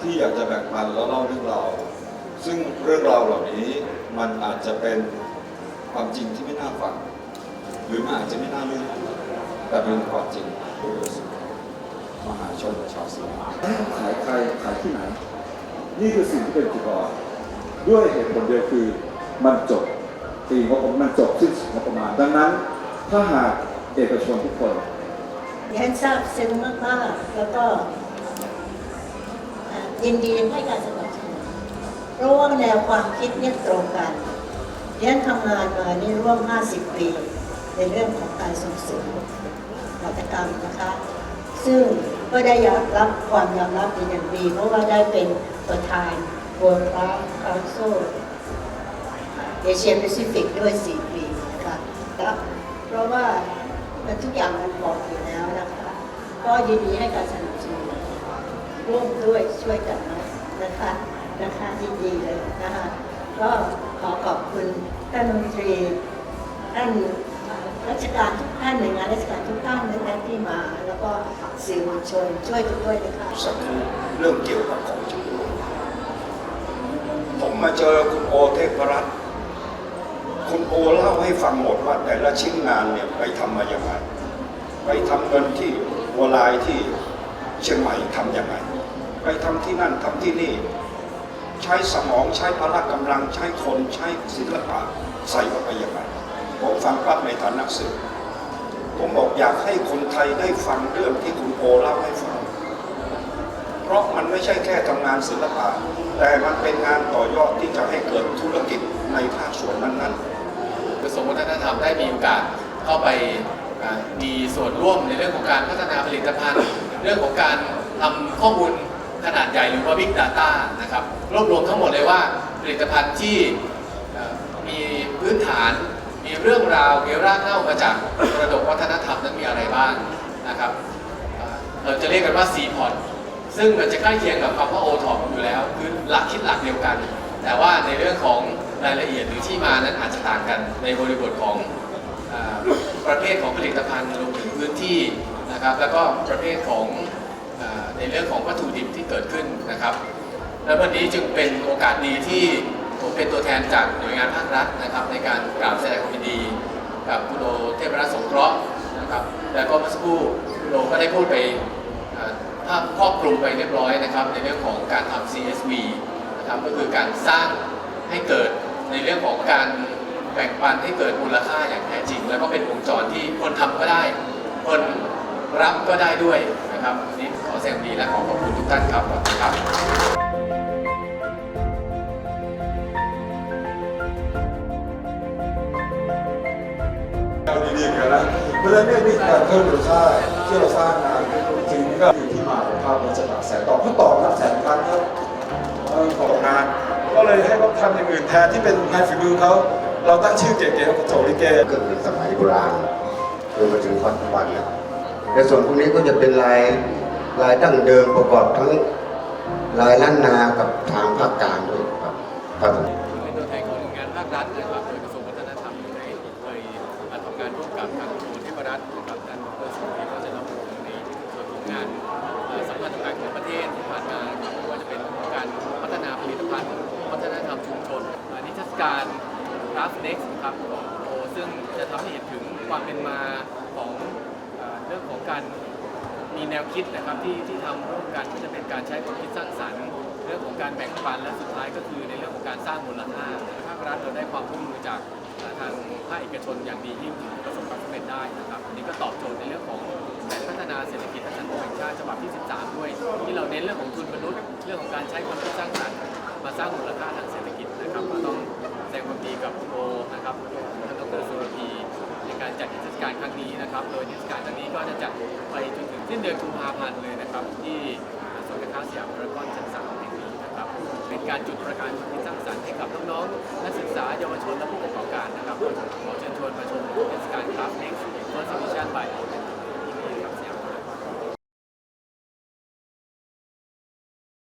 ที่อยากจะแบ่งปันแล้วเล่าเรื่องราวซึ่งเรื่องราวเหล่านี้มันอาจจะเป็นความจริงที่ไม่น่าฟัง หรือมันอาจจะไม่น่าเรื่องแต่เป็นความจริงมหาชนชาวสวนขายใครขายที่ไหน นี่คือสิ่งที่เป็นจุดอ่อนด้วยเหตุผลเดียวคือมันจบปีงบประมาณมันจบสิ้นสุดงบประมาณ ดังนั้น ถ้าหากเอกชนทุกคนดิฉันทราบซึ้งมากๆแล้วก็อ่า ยินดีให้การสนับสนุนเพราะว่าแนวความคิดเนี่ยตรงกันดิฉันทำงานมานี่ร่วม 50 ปี ในเรื่องของการส่งเสริมวัตกรรมนะคะ ซึ่งก็ได้ยอมรับความยอมรับเป็นอย่างดี เพราะว่าได้เป็นประธาน World Craft Council เอเชียแปซิฟิกด้วย 4 ปีนะคะแล้วเพราะว่ามันทุกอย่างมันบอกอยู่แล้วนะคะ ก็ยินดีให้การสนับ ร่วมด้วยช่วยกันนะนะคะนะคะดีๆเลยนะคะก็ขอขอบคุณท่านมนตรีท่านราชการทุกท่านหน่วยงานราชการทุกท่านนะคะที่มา แล้วก็สื่อมวลชนช่วยกันด้วยนะคะสักครู่เรื่องเกี่ยวกับของจำรวจผมมาเจอคุณโอเทพรัตน์คุณโอเล่าให้ฟังหมดว่า แต่ละชิ้นงานเนี่ยไปทำมาอย่างไรไปทำเงินที่วัวลายที่เชียงใหม่ทำยังไง ไปทำที่นั่นทำที่นี่ ใช้สมองใช้พละกำลังใช้คนใช้ศิลปะใส่เข้าไปยังไงผมฟังปั๊บในฐานะนักสืบผมบอกอยากให้คนไทยได้ฟังเรื่องที่คุณโอเล่าให้ฟัง เพราะมันไม่ใช่แค่ทำงานศิลปะ แต่มันเป็นงานต่อยอดที่จะให้เกิดธุรกิจในภาคส่วนนั้นๆกระทรวงวัฒนธรรมได้มีโอกาสเข้าไปมีส่วนร่วมในเรื่องของการพัฒนาผลิตภัณฑ์ เรื่องของการทำข้อมูล ขนาดใหญ่หรือว่า Big Data นะครับรวบรวมทั้งหมดเลยว่าผลิตภัณฑ์ที่มีพื้นฐาน มีเรื่องราวมีรากเหง้ามาจากมรดกวัฒนธรรมนั้นมีอะไรบ้างนะครับเราจะเรียกกันว่า c p o t ซึ่งมันจะใกล้เคียงกับคำว่า o t o p อยู่แล้ว คือหลักคิดหลักเดียวกัน แต่ว่าในเรื่องของรายละเอียดหรือที่มานั้นอาจจะต่างกันในบริบทของอประเภทของผลิตภัณฑ์รวมถึงพื้นที่นะครับแล้วก็ประเภทของ ในเรื่องของวัตถุดิบที่เกิดขึ้นนะครับ และวันนี้จึงเป็นโอกาสดีที่ผมเป็นตัวแทนจากหน่วยงานภาครัฐนะครับ ในการกราบแสดงความยินดีกับคุณโอเทพรัตน์สงเคราะห์นะครับแล้วก็เมื่อสักครู่คุณโอก็ได้พูดไปภาพครอบคลุมไปเรียบร้อยนะครับ ในเรื่องของการทำ CSV นะครับก็คือการสร้างให้เกิดในเรื่องของการแบ่งปันให้เกิดมูลค่าอย่างแท้จริง แล้วก็เป็นวงจรที่คนทำก็ได้ คน รับก็ได้ด้วยนะครับวันนี้ขอแสดงความยินดีและขอขอบคุณทุกท่านครับขอบคุณครับเราดีๆกันนะเพราะฉะนั้นเนี่ยนี่การเพิ่มมูลค่าที่เราสร้างงานจริงๆนี่ก็คือที่มาของภาพลักษณะแสนต่อเพราะต่อนับแสนครั้งครับเออของงาน ก็เลยให้เขาทำอย่างอื่นแทนที่เป็นงานฝีมือเขาเราตั้งชื่อเก๋ๆว่ากระโจลิเกก็คือสมัยโบราณจนมาถึงปัจจุบันเนี่ย ในส่วนพวกนี้ก็จะเป็นลายลายดั้งเดิมประกอบทั้งลายล้านนากับทางภาคกลางด้วยครับครับผมเป็นตัวแทนของหน่วยงานภาครัฐนะครับโดยกระทรวงวัฒนธรรมได้เคยทำงานร่วมกับทางกระทรวงเทพรัฐนะครับท่านดรสุริก็จะเล่าถึงในส่วนของงานสำคัญต่างๆของประเทศที่ผ่านมานะครับไม่ว่าจะเป็นการพัฒนาผลิตภัณฑ์วัฒนธรรมชุมชนนิทรรศการ Craft Next ครับโอซึ่งจะทำให้เห็นถึงความเป็นมาของเอ่อเรื่องของ การมีแนวคิดนะครับที่ที่ทำร่วมกันก็จะเป็นการใช้ความคิดสร้างสรรค์เรื่องของการแบ่งปันและสุดท้ายก็คือในเรื่องของการสร้างมูลค่าภาครัฐเราได้ความร่วมมือจากทางภาคเอกชนอย่างดียิ่งประสบความสำเร็จได้นะครับอันนี้ก็ตอบโจทย์ในเรื่องของแผนพัฒนาเศรษฐกิจและสังคมแห่งชาติฉบับที่ 13 ด้วย ที่เราเน้นเรื่องของทุนมนุษย์เรื่องของการใช้ความคิดสร้างสรรค์มาสร้างมูลค่าทางเศรษฐกิจนะครับก็ต้องแสดงความดีกับคุณโอนะครับท่านดรสุรพี ในการ จัดนิทรรศการครั้งนี้นะครับโดยนิทรรศการครั้งนี้ก็จะจัดไปจนถึงสิ้นเดือนกุมภาพันธ์เลยนะครับที่ศูนย์การค้าสยามพารากอนชั้นสามแห่งนี้นะครับเป็นการจุดประกายความคิดสร้างสรรค์ให้กับน้องๆนักศึกษาเยาวชนและผู้ประกอบการนะครับขอเชิญชวนมาน